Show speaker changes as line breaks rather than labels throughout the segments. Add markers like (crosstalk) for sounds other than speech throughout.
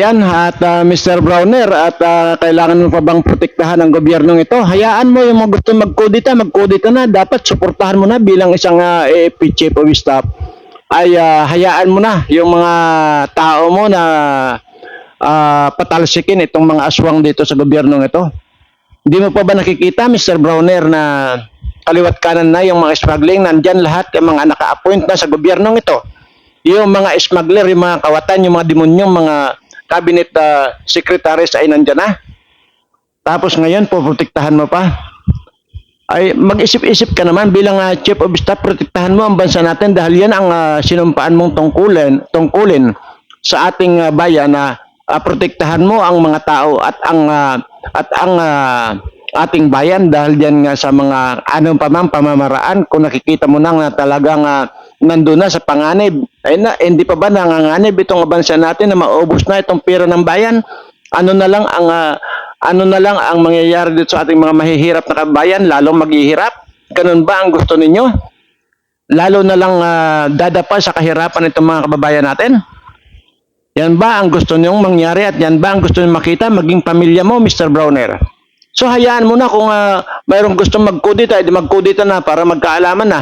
kababayan at ah, Mr. Browner at ah, kailangan mo pa bang protektahan ng gobyernong ito? Hayaan mo yung mga gusto magkudita, magkudita na. Dapat suportahan mo na bilang isang ah, AFP Chief of Staff. Ay ah, hayaan mo na yung mga tao mo na ah, patalsikin itong mga aswang dito sa gobyernong ito. Hindi mo pa ba nakikita, Mr. Browner, na kaliwat kanan na yung mga smuggling, nandyan lahat yung mga naka-appoint na sa gobyernong ito. Yung mga smuggler, yung mga kawatan, yung mga demonyo, mga cabinet uh, secretaries ay nandyan na. Tapos ngayon, puprotektahan mo pa. Ay, mag-isip-isip ka naman bilang ah, chief of staff, protektahan mo ang bansa natin dahil yan ang ah, sinumpaan mong tungkulin, tungkulin sa ating ah, bayan na ah, protektahan mo ang mga tao at ang ah, at ang ah, ating bayan dahil yan nga sa mga anong pa pamamaraan kung nakikita mo na nga talagang uh, nandun na sa panganib ay na hindi pa ba nanganganib itong bansa natin na maubos na itong pera ng bayan? Ano na lang ang ah, ano na lang ang mangyayari dito sa ating mga mahihirap na kabayan lalong maghihirap? Ganun ba ang gusto ninyo? Lalo na lang ah, dadapa sa kahirapan itong mga kababayan natin? Yan ba ang gusto niyong mangyari at yan ba ang gusto niyong makita? Maging pamilya mo Mr. Browner. So hayaan mo na kung uh, mayroong gustong magkudita, edi magkudita na para magkaalaman na.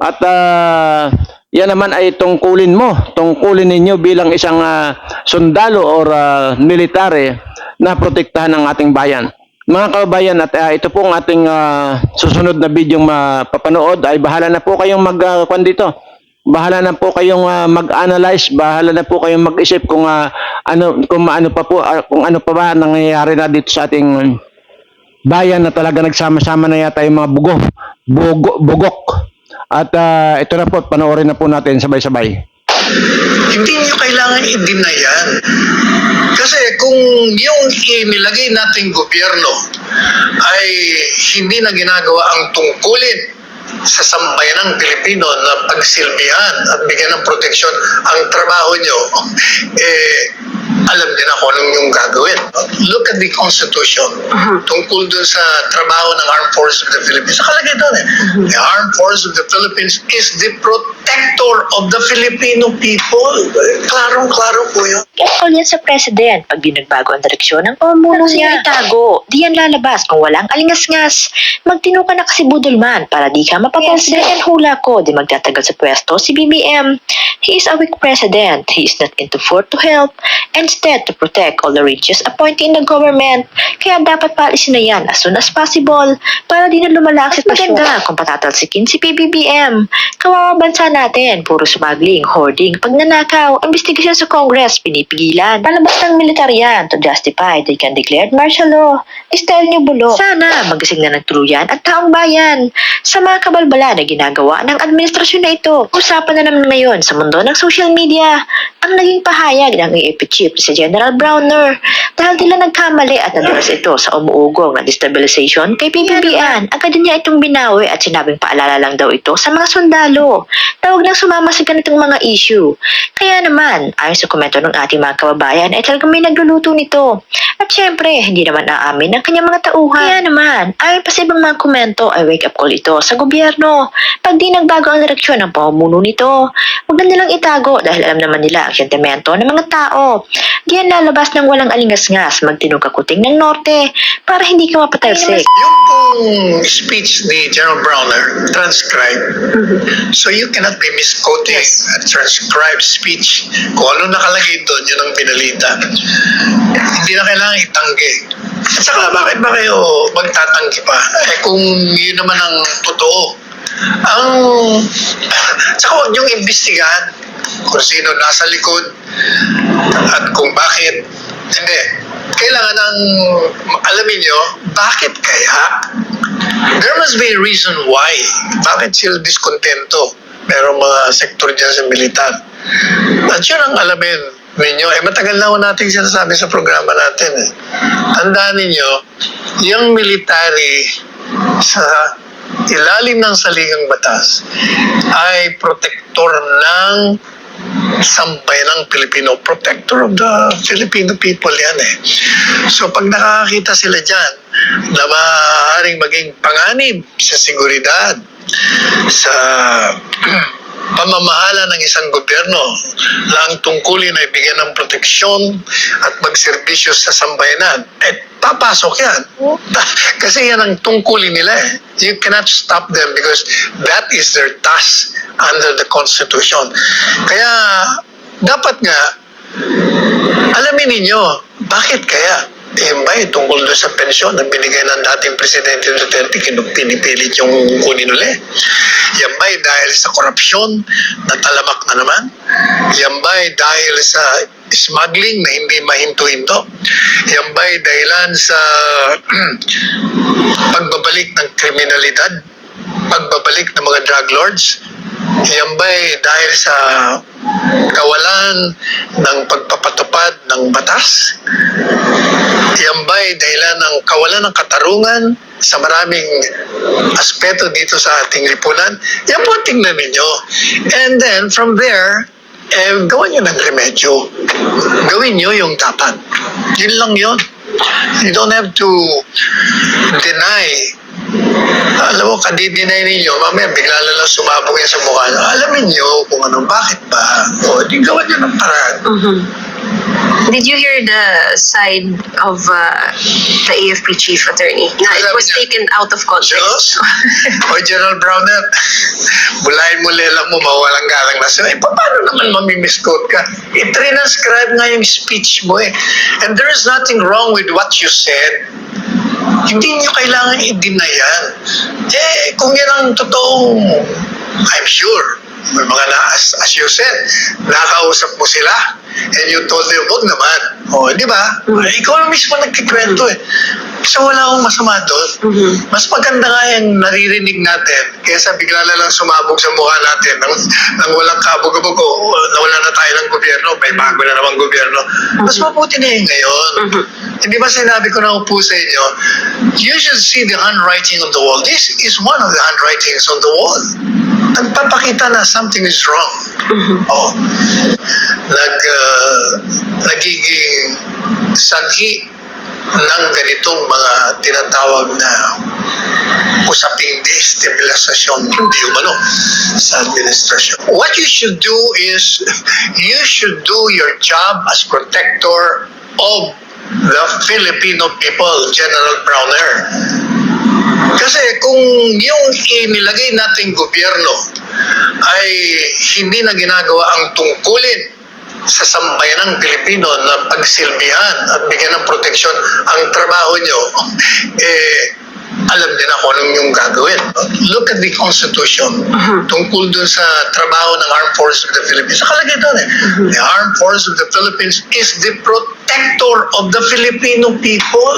At ah, yan naman ay tungkulin mo, tungkulin ninyo bilang isang ah, sundalo or uh, military na protektahan ng ating bayan. Mga kababayan, at ah, ito po ang ating ah, susunod na video mapapanood ay bahala na po kayong mag uh, dito. Bahala na po kayong ah, mag-analyze, bahala na po kayong mag-isip kung ah, ano kung ano pa po ah, kung ano pa ba nangyayari na dito sa ating bayan na talaga nagsama-sama na yata yung mga bugo, bugo, bugok. At ah, ito na po, panoorin na po natin sabay-sabay.
Hindi nyo kailangan i-deny yan. Kasi kung yung inilagay nating gobyerno ay hindi na ginagawa ang tungkulin sa sambayan ng Pilipino na pagsilbihan at bigyan ng proteksyon ang trabaho nyo, (laughs) eh, alam na kung anong yung gagawin. Look at the Constitution tungkol dun sa trabaho ng Armed Forces of the Philippines. Nakalagay doon eh. The Armed Forces of the Philippines is the protector of the Filipino people. Klarong-klaro po yun.
All yan sa president pag di nagbago ang direksyon ng pamumuno niya. itago, di yan lalabas kung walang alingas-ngas. Magtino ka na kasi budol man para di ka mapapansin. Yes, hula ko, di magtatagal sa pwesto si BBM. He is a weak president. He is not into for to help. Instead, to protect all the riches appointed in the government. Kaya dapat paalisin na yan as soon as possible para di na lumala ang sitwasyon. Maganda kung patatalsikin si PBBM. Kawawa bansa natin, puro smuggling, hoarding, pagnanakaw, investigasyon sa Congress, pinipigilan. Palabas ng militar yan to justify they can declare martial law. Style niyo bulo. Sana magising na ng tuluyan at taong bayan sa mga kabalbala na ginagawa ng administrasyon na ito. Usapan na naman ngayon sa mundo ng social media ang naging pahayag ng AFP chief si General Browner dahil tila nagkamali at nadulas ito sa umuugong na destabilization kay PBBM. Agad niya itong binawi at sinabing paalala lang daw ito sa mga sundalo na huwag nang sumama sa ganitong mga issue. Kaya naman, ayon sa komento ng ating mga kababayan, ay talagang may nagluluto nito. At syempre, hindi naman aamin ng kanyang mga tauhan. Kaya naman, ayon pa sa ibang mga komento ay wake up call ito sa gobyerno. Pag di nagbago ang direksyon ng pamumuno nito, huwag na nilang itago dahil alam naman nila ang sentimento ng mga tao. Diyan lalabas ng walang alingas-ngas magtinong kakuting ng norte para hindi ka mapatalsik.
Yung pong speech ni General Browner, transcribe. So you cannot be misquoting a transcribed speech. Kung ano nakalagay doon, yun ang binalita. Hindi na kailangan itanggi. At saka bakit ba kayo magtatanggi pa? Eh kung yun naman ang totoo. Ang, saka huwag niyong imbestigahan kung sino nasa likod at kung bakit. Hindi. Kailangan ang alamin nyo, bakit kaya? There must be a reason why. Bakit sila diskontento? Merong mga sektor dyan sa militar. At yun ang alamin ninyo. Eh, matagal na natin sinasabi sa programa natin. Eh. Tandaan ninyo, yung military sa ilalim ng saligang batas ay protector ng sampay ng Pilipino, protector of the Filipino people yan eh. So pag nakakakita sila dyan na maaaring maging panganib sa seguridad, sa (clears throat) pamamahala ng isang gobyerno lang tungkulin ay bigyan ng proteksyon at magserbisyo sa sambayanan, eh, papasok yan. (laughs) Kasi yan ang tungkulin nila eh. You cannot stop them because that is their task under the Constitution. Kaya, dapat nga, alamin ninyo, bakit kaya? Ba yung tungkol doon sa pensyon na binigay ng dating Presidente Duterte, pinipilit yung kunin uli? Yan ba dahil sa korupsyon na talamak na naman? Yan ba dahil sa smuggling na hindi mahinto-hinto? Yan ba dahilan sa (clears throat) pagbabalik ng kriminalidad? Pagbabalik ng mga drug lords? Yan ba dahil sa kawalan ng pagpapatupad ng batas? Yan ba dahilan ng kawalan ng katarungan sa maraming aspeto dito sa ating lipunan? Yan po tingnan ninyo. And then from there, eh, gawin nyo ng remedyo. Gawin nyo yung dapat. Yun lang yun. You don't have to deny alam mo, kadidinay ninyo, mamaya bigla na lang sumabog yan sa mukha. Alamin nyo kung ano, bakit ba? O, di gawan nyo ng paraan.
Mhm. Did you hear the side of uh, the AFP chief attorney? Na it was
niya.
taken out of context.
O, (laughs) General Browner, bulayin mo lela mo, mawalang galang na sila. Eh, pa- paano naman mamimisquote ka? I-transcribe nga yung speech mo eh. And there is nothing wrong with what you said. Hindi nyo kailangan i-deny yan. Eh, kung yan ang totoong, I'm sure, may mga na, as, as you said, nakausap mo sila and you told them, wag naman. O, di ba? Eh, Ikaw ang mismo nagkikwento eh. So, wala akong masama doon.
Mhm.
Mas maganda nga yung naririnig natin kaysa bigla na lang sumabog sa mukha natin nang, nang walang kabog-abog o nawala na tayo ng gobyerno, may bago na namang gobyerno. Mas mabuti na yun ngayon.
Mhm.
Hindi ba sinabi ko na po sa inyo, you should see the handwriting on the wall. This is one of the handwritings on the wall. Nagpapakita na something is wrong.
Mhm.
Oh, nag, uh, nagiging sanhi ng ganitong mga tinatawag na usaping destabilisasyon, hindi umano, sa administrasyon. What you should do is, you should do your job as protector of the Filipino people, General Browner. Kasi kung yung inilagay nating gobyerno ay hindi na ginagawa ang tungkulin sa sambayanang Pilipino na pagsilbihan at bigyan ng proteksyon ang trabaho nyo, (laughs) eh, alam din ako anong yung gagawin. Look at the Constitution tungkol dun sa trabaho ng Armed Forces of the Philippines. Nakalagay doon eh. The Armed Forces of the Philippines is the protector of the Filipino people.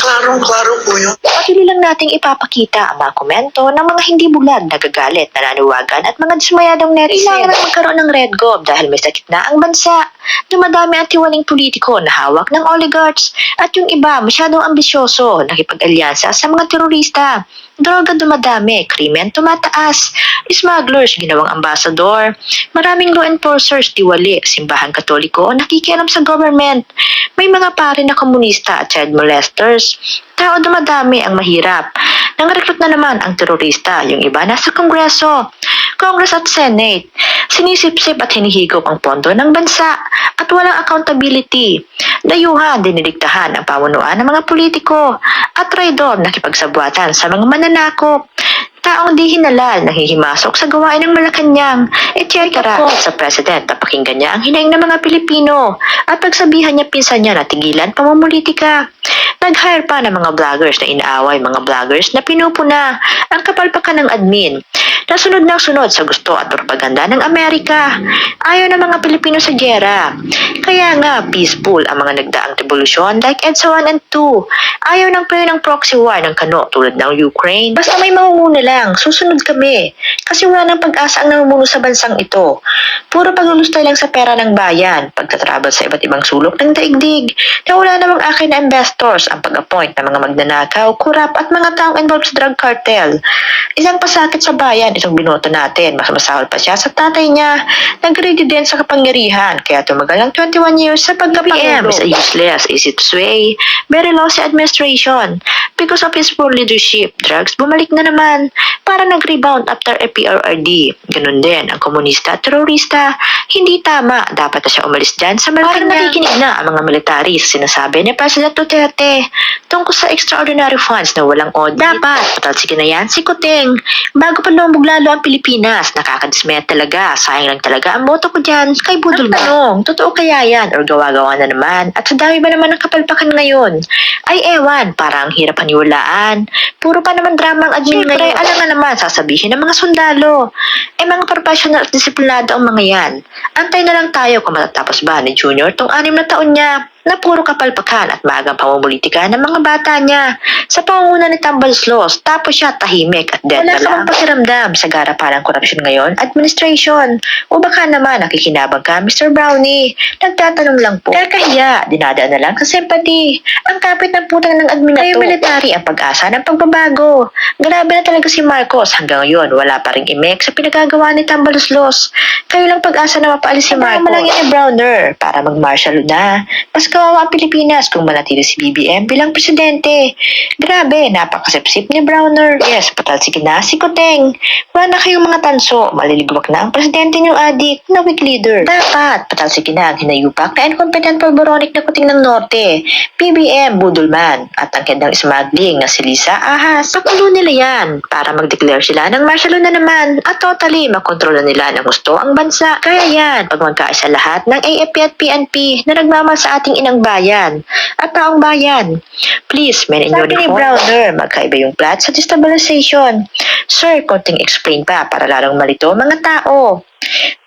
Klarong-klaro po yun.
Patuloy lang nating ipapakita ang mga komento ng mga hindi bulag, nagagalit, nananawagan at mga dismayadong netizen. Kailangan na magkaroon ng red gob dahil may sakit na ang bansa. Dumadami ang tiwaling politiko na hawak ng oligarchs at yung iba masyadong ambisyoso nakipag-alyansa sa mga terorista. Droga dumadami, krimen tumataas, smugglers ginawang ambasador, maraming law enforcers tiwali, simbahan katoliko nakikialam sa government, may mga pare na komunista at child molesters, tao dumadami ang mahirap. Nang-recruit na naman ang terorista, yung iba nasa kongreso, Congress at Senate. Sinisipsip at hinihigop ang pondo ng bansa at walang accountability. Dayuhan, dinidiktahan ang pamunuan ng mga politiko at traidor nakipagsabwatan sa mga mananakop. Taong di hinalal, nahihimasok sa gawain ng Malacanang, etc. sa President na pakinggan niya ang hinaing ng mga Pilipino at pagsabihan niya pinsan niya na tigilan pamumulitika. Nag-hire pa ng mga vloggers na inaaway mga vloggers na pinupuna ang kapalpakan ng admin Nasunod ng sunod sa gusto at propaganda ng Amerika. Ayaw ng mga Pilipino sa gera. Kaya nga, peaceful ang mga nagdaang revolusyon like EDSA 1 and 2. Ayaw ng prayer ng proxy war ng kano tulad ng Ukraine. Basta may mangunguna lang, susunod kami. Kasi wala nang pag-asa ang namumuno sa bansang ito. Puro paglulustay lang sa pera ng bayan, pagtatravel sa iba't ibang sulok ng daigdig, na wala namang akin na investors ang pag-appoint ng mga magnanakaw, kurap at mga taong involved sa drug cartel. Isang pasakit sa bayan nitong binoto natin. Mas masahol pa siya sa tatay niya. Nag-ready din sa kapangyarihan. Kaya tumagal ng 21 years sa pagkapangulo. is a useless, easy to sway, very lousy administration. Because of his poor leadership, drugs bumalik na naman. Para nag-rebound after FPRRD. Ganun din, ang komunista at terorista. Hindi tama. Dapat na siya umalis dyan sa Malacanang. Parang nakikinig na ang mga military sa sinasabi ni President Duterte tungkol sa extraordinary funds na walang audit. Dapat, patalsige na yan si Kuting. Bago pa lumubog lalo ang Pilipinas, nakakadismaya talaga. Sayang lang talaga ang boto ko dyan kay Budol Ang tanong, totoo kaya yan or gawa-gawa na naman? At sa dami ba naman ng kapalpakan ngayon? Ay ewan, parang hirap paniwalaan. Puro pa naman drama ang admin Siyempre, ngayon. alam na naman, sasabihin ng mga sundalo. Eh mga professional at disiplinado ang mga yan. Antay na lang tayo kung matatapos ba ni Junior tong anim na taon niya na puro kapalpakan at maagang pamumulitika ng mga bata niya sa pangunguna ni Tambals Laws tapos siya tahimik at dead Wala na lang. pakiramdam sa gara parang korupsyon ngayon, administration. O baka naman nakikinabang ka, Mr. Brownie. Nagtatanong lang po. Kaya kahiya, dinadaan na lang sa sympathy. Ang kapit ng putang ng admin na to. military ang pag-asa ng pagbabago. Grabe na talaga si Marcos. Hanggang ngayon, wala pa rin imek sa pinagagawa ni Tambalos Laws. Kayo lang pag-asa na mapaalis si Marcos. lang yan ni Browner para mag-martial na. Mas kawawa ang Pilipinas kung manatili si BBM bilang presidente. Grabe, napakasipsip ni Browner. Yes, patalsige na si Kuteng. Wala na kayong mga tanso. Maliligwak na ang presidente niyong adik na weak leader. Dapat, patalsige na ang hinayupak na incompetent polboronic na Kuting ng Norte. BBM, Budulman. At ang kendang smuggling na si Lisa Ahas. Pakulo nila yan para mag-declare sila ng martial na naman at totally makontrol na nila ng gusto ang bansa. Kaya yan, pag magkaisa lahat ng AFP at PNP na nagmamahal sa ating inang bayan at taong bayan. Please, men in
Sabi
uniform. ni Browner, magkaiba yung plot sa destabilization. Sir, konting explain pa para lalong malito mga tao.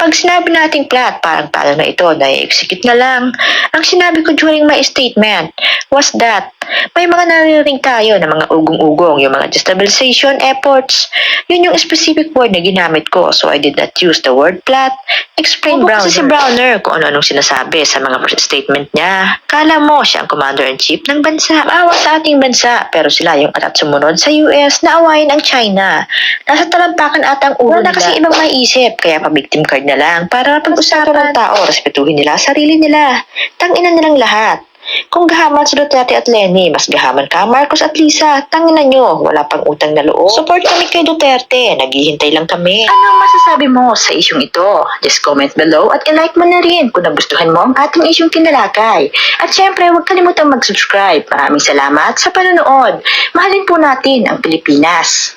Pag sinabi nating plot, parang talo na ito, na-execute na lang. Ang sinabi ko during my statement was that may mga naririnig tayo ng mga ugong-ugong, yung mga destabilization efforts. Yun yung specific word na ginamit ko, so I did not use the word plot. Explain Browner. Kasi si Browner kung ano-anong sinasabi sa mga statement niya. Kala mo siya ang commander-in-chief ng bansa. Maawa sa ating bansa, pero sila yung atat sumunod sa US na awayin ang China. Nasa talampakan atang ulo Wala na kasi ibang maiisip, kaya pa-victim card na lang para pag-usapan ng tao, respetuhin nila sarili nila. Tanginan nilang lahat. Kung gahaman si Duterte at Lenny, mas gahaman ka Marcos at Lisa. Tanginan nyo, wala pang utang na loob. Support kami kay Duterte, naghihintay lang kami. Ano ang masasabi mo sa isyong ito? Just comment below at i-like mo na rin kung nagustuhan mo ang ating isyong kinalakay. At syempre, huwag kalimutang mag-subscribe. Maraming salamat sa panonood. Mahalin po natin ang Pilipinas.